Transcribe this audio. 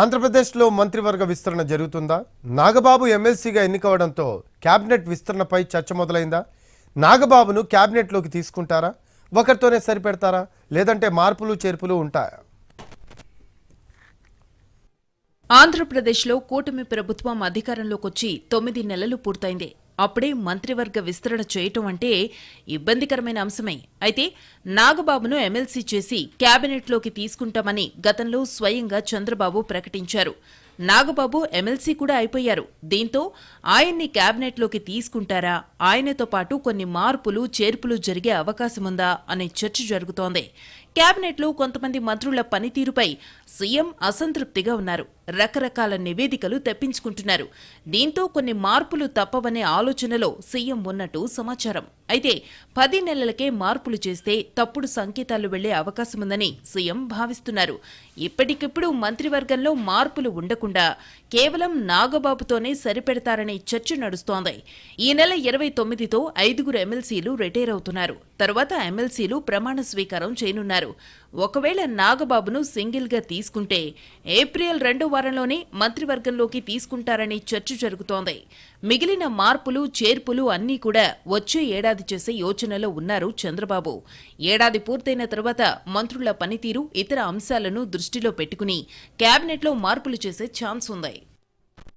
ఆంధ్రప్రదేశ్లో మంత్రివర్గ విస్తరణ జరుగుతుందా? నాగబాబు ఎమ్మెల్సీగా ఎన్నికవడంతో క్యాబినెట్ విస్తరణపై చర్చ మొదలైందా? నాగబాబును క్యాబినెట్లోకి తీసుకుంటారా? ఒకరితోనే సరిపెడతారా? లేదంటే మార్పులు చేర్పులు ఉంటాయా? ఆంధ్రప్రదేశ్లో కూటమి ప్రభుత్వం అధికారంలోకొచ్చి తొమ్మిది నెలలు పూర్తయింది. అప్పుడే మంత్రివర్గ విస్తరణ చేయటం అంటే ఇబ్బందికరమైన అంశమే. అయితే నాగబాబును ఎమ్మెల్సీ చేసి కేబినెట్లోకి తీసుకుంటామని గతంలో స్వయంగా చంద్రబాబు ప్రకటించారు. నాగబాబు ఎమ్మెల్సీ కూడా అయిపోయారు. దీంతో ఆయన్ని క్యాబినెట్లోకి తీసుకుంటారా? ఆయనతో పాటు కొన్ని మార్పులు చేర్పులు జరిగే అవకాశముందా అనే చర్చ జరుగుతోంది. క్యాబినెట్లో కొంతమంది మంత్రుల పనితీరుపై సీఎం అసంతృప్తిగా ఉన్నారు. రకరకాల నివేదికలు తెప్పించుకుంటున్నారు. దీంతో కొన్ని మార్పులు తప్పవనే ఆలోచనలో సీఎం ఉన్నట్టు సమాచారం. అయితే పది నెలలకే మార్పులు చేస్తే తప్పుడు సంకేతాలు వెళ్ళే అవకాశముందని సీఎం భావిస్తున్నారు. ఇప్పటికిప్పుడు మంత్రివర్గంలో మార్పులు ఉండకుండా కేవలం నాగబాబుతోనే సరిపెడతారనే చర్చ నడుస్తోంది. ఈ నెల ఇరవై తొమ్మిదితో ఐదుగురు ఎమ్మెల్సీలు రిటైర్ అవుతున్నారు. తర్వాత ఎమ్మెల్సీలు ప్రమాణ స్వీకారం చేయనున్నారు. ఒకవేళ నాగబాబును సింగిల్గా తీసుకుంటే ఏప్రిల్ రెండో వారంలోనే మంత్రివర్గంలోకి తీసుకుంటారని చర్చ జరుగుతోంది. మిగిలిన మార్పులు చేర్పులు అన్నీ కూడా వచ్చే ఏడాది చేసే యోచనలో ఉన్నారు చంద్రబాబు. ఏడాది పూర్తయిన తర్వాత మంత్రుల పనితీరు ఇతర అంశాలను దృష్టిలో పెట్టుకుని కేబినెట్లో మార్పులు చేసే ఛాన్స్ ఉంది.